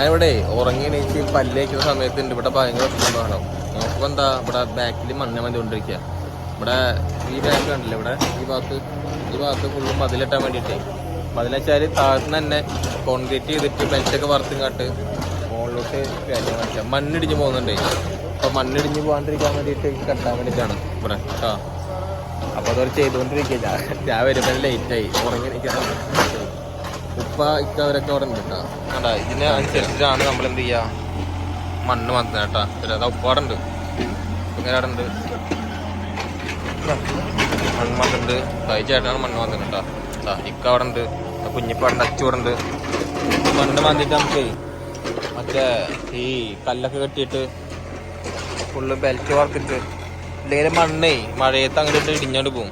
ഞാനിവിടെ ഉറങ്ങി എണീച്ച് പല്ലേക്കുന്ന സമയത്തുണ്ട്. ഇവിടെ ഭയങ്കര പ്രശ്നമാണ് നമുക്ക് എന്താ ഇവിടെ ബാക്കിൽ മണ്ണ് കൊണ്ടിരിക്കുക ഇവിടെ ഈ ബാക്ക് കണ്ടില്ല ഇവിടെ? ഈ ഭാഗത്ത് ഈ ഭാഗത്ത് ഫുള്ള് മതിലിട്ടാൻ വേണ്ടിയിട്ടേ. മതിലെച്ചാൽ താഴ്ന്ന് തന്നെ കോൺക്രീറ്റ് ചെയ്തിട്ട് ബെൽറ്റൊക്കെ വറുത്തും കാട്ട് മുകളിലോട്ട് കയറ്റാൻ പറ്റില്ല മണ്ണിടിഞ്ഞ് പോകുന്നുണ്ട്. അപ്പോൾ മണ്ണിടിഞ്ഞ് പോകാണ്ടിരിക്കാൻ വേണ്ടിയിട്ട് കെട്ടാൻ വേണ്ടിയിട്ടാണ് ഇവിടെ. ആ അപ്പോൾ അതൊരു ചെയ്തുകൊണ്ടിരിക്കുക ഞാൻ വരുമ്പോൾ ലേറ്റായി ഉറങ്ങി നിൽക്കണം ഉപ്പ ഇക്ക അവിടെ ഉണ്ട് കേട്ടോ. ഇതിന് അനുസരിച്ചിട്ടാണ് നമ്മൾ എന്ത് ചെയ്യാ? മണ്ണ് വന്നത് കേട്ടാ. അതാ ഉപ്പാടെ ഉണ്ട്. അവിടെ ഉണ്ട്. മണ്ണ് വന്നിട്ടുണ്ട് കഴിച്ചായിട്ടാണ് മണ്ണ് വന്നത് കേട്ടോ. ഇക്ക അവിടെ ഉണ്ട്. കുഞ്ഞിപ്പാടുണ്ട് അച്ചുവിടുണ്ട് മണ്ണ് വന്നിട്ട് നമുക്ക് മറ്റേ ഈ കല്ലൊക്കെ കെട്ടിയിട്ട് ഫുള്ള് ബെൽറ്റ് വാർത്തിട്ട് ഇല്ലെങ്കിൽ മണ്ണേ മഴയത്ത് അങ്ങോട്ട് ഇടിഞ്ഞോണ്ട് പോകും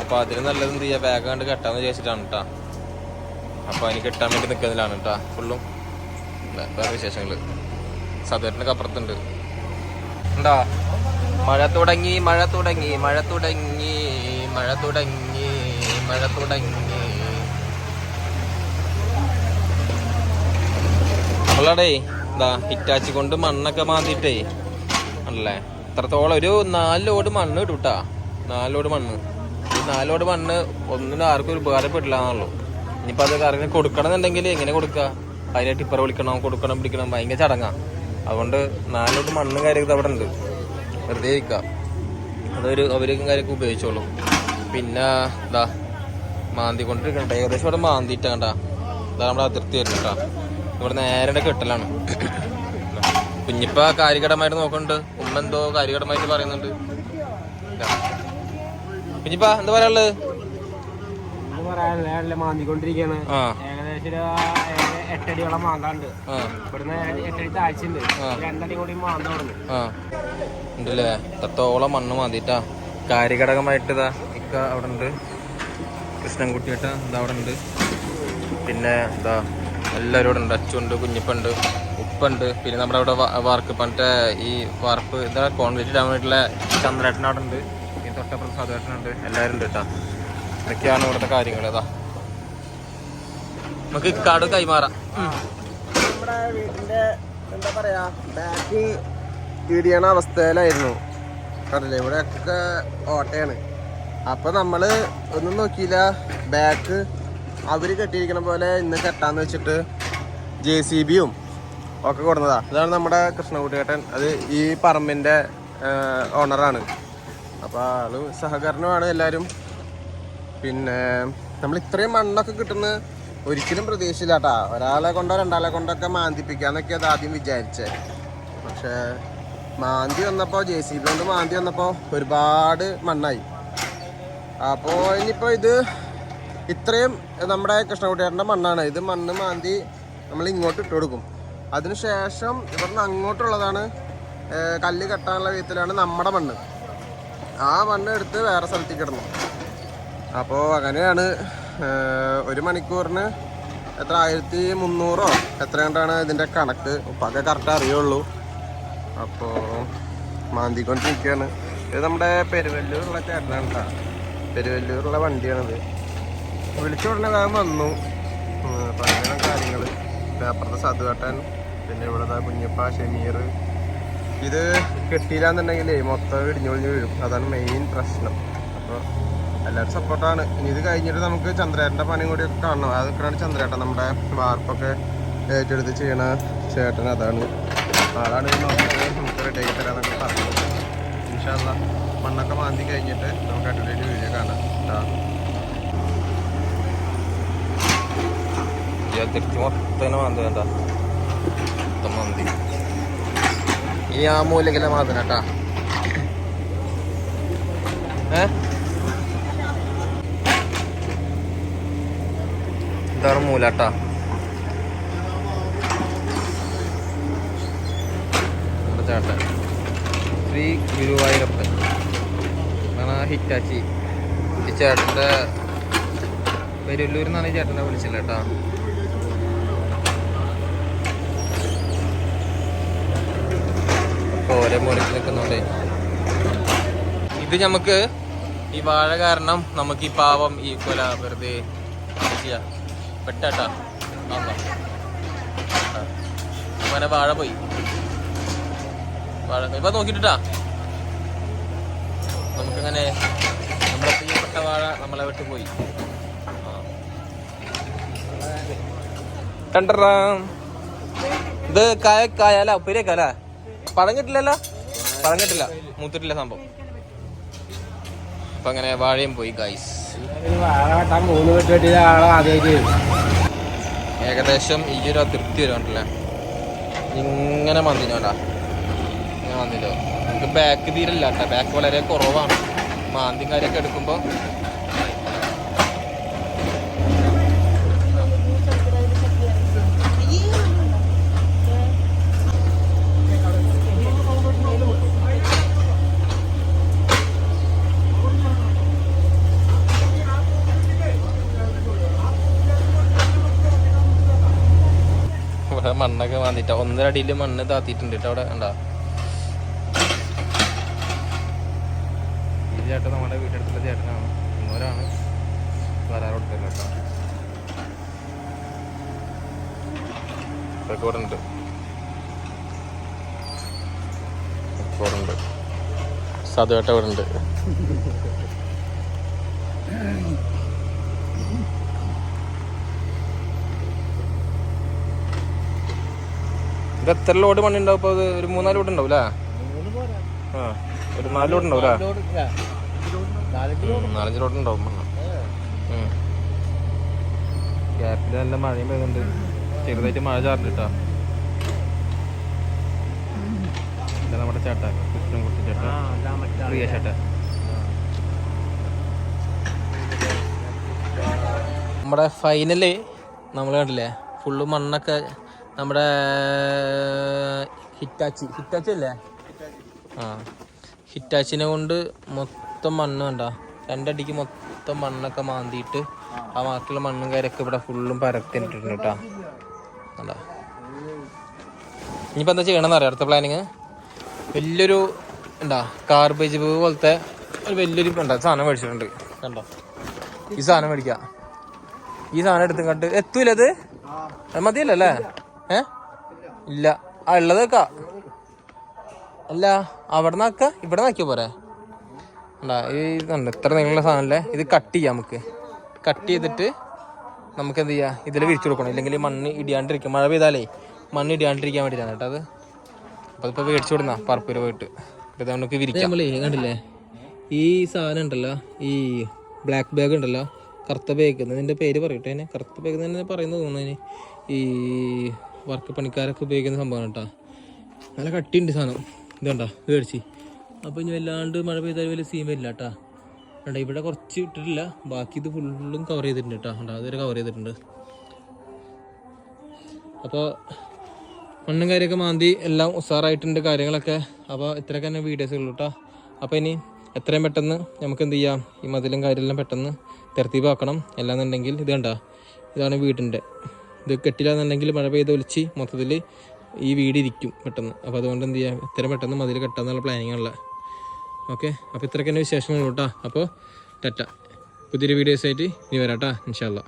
അപ്പൊ അതിന് നല്ലത് എന്ത് ചെയ്യാ? ബാഗ് കണ്ട് കെട്ടാന്ന് വിചാരിച്ചിട്ടാണ് കേട്ടാ. അപ്പൊ അതിന് കിട്ടാൻ വേണ്ടി നിൽക്കുന്നതിലാണ് കേട്ടോ ഫുള്ളും വേറെ വിശേഷങ്ങൾ. സദറിനൊക്കെ അപ്പുറത്തുണ്ട്. എന്താ മഴ തുടങ്ങി മഴ തുടങ്ങി മഴ തുടങ്ങി മഴ തുടങ്ങി മഴ തുടങ്ങി. അല്ലടേ എന്താ ഹിറ്റാച്ചി കൊണ്ട് മണ്ണൊക്കെ മാന്തിട്ടേ ആണല്ലേ ഇത്രത്തോളം ഒരു നാല് ലോഡ് മണ്ണ് ഇട്ടൂട്ടാ നാല് ലോഡ് മണ്ണ്. നാല് ലോഡ് മണ്ണ് ഒന്നിനും ആർക്കും ഒരു ഉപകാരപ്പെടില്ല എന്നുള്ളൂ ഇനിയിപ്പോൾ അത് കറങ്ങി കൊടുക്കണം എന്നുണ്ടെങ്കിൽ എങ്ങനെ കൊടുക്കുക അതിനെ ടിപ്പർ വിളിക്കണം കൊടുക്കണം പിടിക്കണം. ഭയങ്കര ചടങ്ങാ. അതുകൊണ്ട് നാലോട്ട് മണ്ണും കാര്യമൊക്കെ അവിടെ ഉണ്ട്. വെറുതെ ഇരിക്കുക അതൊരു അവരൊക്കെ കാര്യമൊക്കെ ഉപയോഗിച്ചോളൂ. പിന്നെ ഇതാ മാന്തി കൊണ്ടിരിക്കണ്ട ഏകദേശം ഇവിടെ മാന്തിയിട്ട കണ്ടാ ഇതാ നമ്മുടെ അതിർത്തി വരുന്നുണ്ടാ ഇവിടെ നേരെ കെട്ടലാണ്. കുഞ്ഞിപ്പ കാര്യഘടമായിട്ട് നോക്കുന്നുണ്ട്. ഉമ്മ എന്തോ കാര്യഘടമായിട്ട് പറയുന്നുണ്ട്. കുഞ്ഞിപ്പാ എന്താ പറയാനുള്ളത്? പറയാനില്ല മാന്തിക്കൊണ്ടിരിക്കുകയാണ് ഏകദേശം എട്ടടിയോളം മാന്താണ്ട്. ആ. ഇവിടുന്ന് എട്ടടി താഴ്ചയുണ്ട്. ആ. രണ്ടടി കൂടി മാന്ത തുടങ്ങി ആ. ഉണ്ടല്ലേ? എത്രത്തോളം മണ്ണ് മാന്തിട്ടാ കാര്യഘടകമായിട്ട് ഇതാ ഇക്ക അവിടെ ഉണ്ട്. കൃഷ്ണൻകുട്ടിയേട്ട ഇതാ അവിടെ ഉണ്ട്. പിന്നെ എന്താ എല്ലാവരും ഇവിടെ ഉണ്ട്. അച്ചുണ്ട് കുഞ്ഞിപ്പുണ്ട് ഉപ്പുണ്ട്. പിന്നെ നമ്മുടെ അവിടെ വാർക്ക് പണ്ടത്തെ ഈ വാർപ്പ് ഇതാ കോൺക്രീറ്റ് ഇടാൻ വേണ്ടിയിട്ടുള്ള ചന്ദ്രേട്ടൻ അവിടെ ഉണ്ട്. ഈ തൊട്ടപ്പുറത്ത് സാധുവേട്ടനുണ്ട്. എല്ലാവരും ഉണ്ട് കേട്ടാ. ഇതൊക്കെയാണ് ഇവിടുത്തെ കാര്യങ്ങൾ ഏതാ നമുക്ക് ഇക്കാട് കൈമാറാം. നമ്മുടെ വീടിന്റെ എന്താ പറയാ ബാക്ക് ഇടിയണ അവസ്ഥയിലായിരുന്നു. കണ്ടില്ലേ ഇവിടെയൊക്കെ ഓട്ടയാണ്. അപ്പൊ നമ്മൾ ഒന്നും നോക്കിയില്ല ബാക്ക് അവർ കെട്ടിയിരിക്കണ പോലെ ഇന്ന് കെട്ടാന്ന് വെച്ചിട്ട് ജെ സി ബിയും ഒക്കെ കൊടുന്നതാ. ഇതാണ് നമ്മുടെ കൃഷ്ണകുട്ടിയേട്ടൻ അത് ഈ പറമ്പിന്റെ ഓണറാണ് അപ്പൊ ആൾ സഹകരണമാണ് എല്ലാരും പിന്നെ നമ്മൾ ഇത്രയും മണ്ണൊക്കെ കിട്ടുന്ന ഒരിക്കലും പ്രതീക്ഷയില്ല കേട്ടാ ഒരാളെ കൊണ്ടോ രണ്ടാളെ കൊണ്ടൊക്കെ മാന്തിപ്പിക്കാന്നൊക്കെ അത് ആദ്യം വിചാരിച്ചേ. പക്ഷേ മാന്തി വന്നപ്പോൾ ജെ സി ബി കൊണ്ട് മാന്തി വന്നപ്പോൾ ഒരുപാട് മണ്ണായി. അപ്പോൾ ഇനിയിപ്പോൾ ഇത് ഇത്രയും നമ്മുടെ കൃഷ്ണകുട്ടിയേട്ടന്റെ മണ്ണാണ്. ഇത് മണ്ണ് മാന്തി നമ്മൾ ഇങ്ങോട്ട് ഇട്ട് കൊടുക്കും. അതിനുശേഷം ഇവിടുന്ന് അങ്ങോട്ടുള്ളതാണ് കല്ല് കെട്ടാനുള്ള വിധത്തിലാണ് നമ്മുടെ മണ്ണ്. ആ മണ്ണ് എടുത്ത് വേറെ സ്ഥലത്തേക്ക് ഇടണം. അപ്പോൾ അങ്ങനെയാണ് ഒരു മണിക്കൂറിന് എത്ര? ആയിരത്തി മുന്നൂറോ? എത്ര കണ്ടാണ് ഇതിന്റെ കണക്ക്? ഉപ്പൊക്കെ കറക്റ്റ് അറിയുള്ളൂ. അപ്പോൾ മാന്തിക്കൊണ്ടിരിക്കുകയാണ് ഇത് നമ്മുടെ പെരുവല്ലൂരുള്ള ചേട്ടനാണ് പെരുവല്ലൂരുള്ള വണ്ടിയാണിത്. വിളിച്ച ഉടനെ വേഗം വന്നു. ഉം, അപ്പോൾ അങ്ങനെ കാര്യങ്ങൾ അപ്പുറത്തെ സതുവേട്ടൻ പിന്നെ ഇവിടെ കുഞ്ഞപ്പ ഷമീർ. ഇത് കെട്ടിയില്ലാന്നുണ്ടെങ്കിലേ മൊത്തം ഇടിഞ്ഞൊളിഞ്ഞ് വീഴും. അതാണ് മെയിൻ പ്രശ്നം. അപ്പോൾ എല്ലാവരും സപ്പോർട്ടാണ് ഇനി ഇത് കഴിഞ്ഞിട്ട് നമുക്ക് ചന്ദ്രേട്ടന്റെ പണിയും കൂടി ഒക്കെ കാണണം. അതൊക്കെയാണ് ചന്ദ്രേട്ടൻ നമ്മുടെ വാർപ്പൊക്കെ ഏറ്റെടുത്ത് ചെയ്യണ ചേട്ടൻ അതാണ്. ആളാണ് ഇത് നമുക്ക് റെഡിയാക്കി തരാമെന്നൊക്കെ പറഞ്ഞത് ഇൻഷാല്ല മണ്ണൊക്കെ മാന്തി കഴിഞ്ഞിട്ട് നമുക്ക് അടിപൊളിയായിട്ട് വീഡിയോ കാണാം. തിരിച്ച് മൊത്തം മാന്തി വേണ്ട. മൊത്തം മാന്തി. ഇനി ആ മൂലക്കിലെ മാന്തന കേട്ടാ. ഏ? ഇതാണ് ശ്രീ ഗുരുവായൂരപ്പൻ. ഹിറ്റാച്ചി. ഈ ചേട്ടന്റെ പെരുല്ലൂരിൽ നിന്നാണ് ഈ ചേട്ടനെ വിളിച്ചില്ല കേട്ടോ. ഓരോ മുറിച്ച് നിൽക്കുന്നുണ്ടേ. ഇത് നമുക്ക് ഈ വാഴ കാരണം നമുക്ക് ഈ പാവം ഈ കൊല വെറുതെ ചെയ്യാ. പെട്ടാട്ടാ. അങ്ങനെ വാഴ പോയി. വാഴ ഇപ്പൊ നോക്കിട്ടാ നമുക്കിങ്ങനെ നമ്മുടെ പ്രിയപ്പെട്ട വാഴ നമ്മളെ വിട്ട് പോയി. കണ്ടറാ ഇത് കായ കായല ഉപ്പേരിയൊക്കെ പഴം പറഞ്ഞിട്ടില്ലല്ലോ പറഞ്ഞിട്ടില്ല മൂത്തിട്ടില്ല സംഭവം. അപ്പൊ അങ്ങനെ വാഴയും പോയി കായ്സ് വാഴ വെട്ടാൻ മൂന്ന് വെട്ട് വെട്ടിയ ആളെ ആദ്യമായിട്ട്. ഏകദേശം ഈ ഒരു അതിർത്തി വരുന്നുണ്ടല്ലേ ഇങ്ങനെ മന്തിനോടാ. ഇങ്ങനെ നമുക്ക് ബാക്ക് തീരല്ല കേട്ടോ ബാക്ക് വളരെ കുറവാണ്. മാന്തിയും കാര്യമൊക്കെ എടുക്കുമ്പോൾ ഇവിടെ ഒന്നരടിയിൽ ഒന്നര അടിയിൽ മണ്ണ് താത്തിയിട്ടുണ്ട് കേട്ടോ അവിടെ. ഈ ചേട്ടൻ നമ്മുടെ വീട്ടിലുള്ള ചേട്ടനാണ്. ഇന്നോരാണ് വരാറ് കൊടുത്തല്ലോ കേട്ടോ. റെക്കോർഡുണ്ട് റെക്കോർഡുണ്ട് സതുവേട്ട ഇവിടെ ഉണ്ട്. ഇത് എത്ര ലോഡ് പണി ഉണ്ടാവും ഇപ്പൊ? ഇത് ഒരു മൂന്നാൽ ലോഡ് ഉണ്ടാവും അല്ലേ ആ ഒരു നാല് ലോഡ് ഉണ്ടാവും. അല്ലേ ഉം, നാലഞ്ച് ലോഡ് ഉണ്ടാവും. ഗ്യാപ്പിൽ നല്ല മഴയും പെയ്യുന്നുണ്ട്. ചെറുതായിട്ട് മഴ ചാറിട്ടാ ഇതാ നമ്മുടെ ചേട്ടാ കൃഷ്ണൻകുട്ടി ചേട്ടാ. പ്രിയ ചേട്ടാ. നമ്മുടെ ഫൈനൽ നമ്മൾ കണ്ടില്ലേ? ഫുള്ള് മണ്ണൊക്കെ നമ്മുടെ ഹിറ്റാച്ചി. ഹിറ്റാച്ചി അല്ലേ? ആ. ഹിറ്റാച്ചിനെ കൊണ്ട് മൊത്തം മണ്ണ് കണ്ട. രണ്ടടിക്ക് മൊത്തം മണ്ണൊക്കെ മാന്തിയിട്ട് ആ ബാക്കിയുള്ള മണ്ണും കാര്യമൊക്കെ ഇവിടെ ഫുള്ളും പരത്തിട്ടുണ്ട് കേട്ടോ. അതാ ഇനിയിപ്പോൾ എന്താ ചെയ്യണമെന്ന് അറിയാം അടുത്ത പ്ലാനിങ് വലിയൊരു എന്താ കാർബേജ് പോലത്തെ ഒരു വലിയൊരു എന്താ സാധനം മേടിച്ചിട്ടുണ്ട്. കണ്ടോ? ഈ സാധനം മേടിക്കാം. ഈ സാധനം എടുത്തും കണ്ട് എത്തൂലത് മതിയല്ലേ ഇല്ല. ആ ഉള്ളത് വെക്കാ. അല്ല അവിടെ നിന്നാക്ക ഇവിടെ നിന്നാക്കിയോ പോരെ. ഉണ്ടാ ഇതുണ്ട് ഇത്ര നീളമുള്ള സാധനമല്ലേ ഇത് കട്ട് ചെയ്യാം നമുക്ക്. കട്ട് ചെയ്തിട്ട് നമുക്ക് എന്ത് ചെയ്യാം? ഇതിൽ വിരിച്ചു കൊടുക്കണം. ഇല്ലെങ്കിൽ മണ്ണ് ഇടിയാണ്ടിരിക്കും. മഴ പെയ്താലേ മണ്ണ് ഇടിയാണ്ടിരിക്കാൻ വേണ്ടിയിട്ടാണ് കേട്ടോ അത്. അപ്പോൾ അതിപ്പോൾ മേടിച്ചു കൊടുന്ന പറപ്പൂര് പോയിട്ട്. ഇത് നമുക്ക് വിരിക്കാം. നമ്മളേ കണ്ടില്ലേ? ഈ സാധനം ഉണ്ടല്ലോ ഈ ബ്ലാക്ക് ബാഗ് ഉണ്ടല്ലോ കറുത്ത ബാഗ് ഇതിന്റെ പേര് പറയട്ടെ കറുത്ത ബാഗ് പറയുന്നത് തോന്നുന്നു ഈ വർക്ക് പണിക്കാരൊക്കെ ഉപയോഗിക്കുന്ന സംഭവമാണ് കേട്ടോ. നല്ല കട്ടിയുണ്ട് സാധനം. ഇതുണ്ടോ ഇത് മേടിച്ച്. അപ്പോൾ ഇനി വല്ലാണ്ട് മഴ പെയ്താൽ വലിയ സീൻ വരില്ല കേട്ടോ. കണ്ടോ ഇവിടെ കുറച്ച് ഇട്ടിട്ടില്ല. ബാക്കി ഇത് ഫുള്ളും കവർ ചെയ്തിട്ടുണ്ട് കേട്ടോ. കണ്ടോ അതുവരെ കവർ ചെയ്തിട്ടുണ്ട്. അപ്പോൾ മണ്ണും കാര്യമൊക്കെ മാന്തി എല്ലാം ഉഷാറായിട്ടുണ്ട് കാര്യങ്ങളൊക്കെ. അപ്പോൾ ഇത്രയൊക്കെ തന്നെ വീഡിയോസ് ഉള്ളൂ കേട്ടോ. അപ്പോൾ ഇനി എത്രയും പെട്ടെന്ന് നമുക്ക് എന്ത് ചെയ്യാം? ഈ മതിലും കാര്യമെല്ലാം പെട്ടെന്ന് തെർത്തീവാക്കണം അല്ലാന്നുണ്ടെങ്കിൽ ഇത് കണ്ടോ? ഇതാണ് വീടിന്റെ ഇത് കെട്ടില്ലാന്നുണ്ടെങ്കിൽ മഴ പെയ്ത് ഒലിച്ച് മൊത്തത്തിൽ ഈ വീട് ഇരിക്കും പെട്ടെന്ന്. അപ്പോൾ അതുകൊണ്ട് എന്ത് ചെയ്യാം? എത്രയും പെട്ടെന്ന് മതിൽ കെട്ടാന്നുള്ള പ്ലാനിങ് ഉള്ള. ഓക്കെ അപ്പോൾ ഇത്രയ്ക്ക് തന്നെ വിശേഷങ്ങളുള്ളൂ കേട്ടോ. അപ്പോൾ ടെറ്റ. പുതിയൊരു വീഡിയോസായിട്ട് ഇനി വരാം കേട്ടോ. ഇൻഷാല്ലാ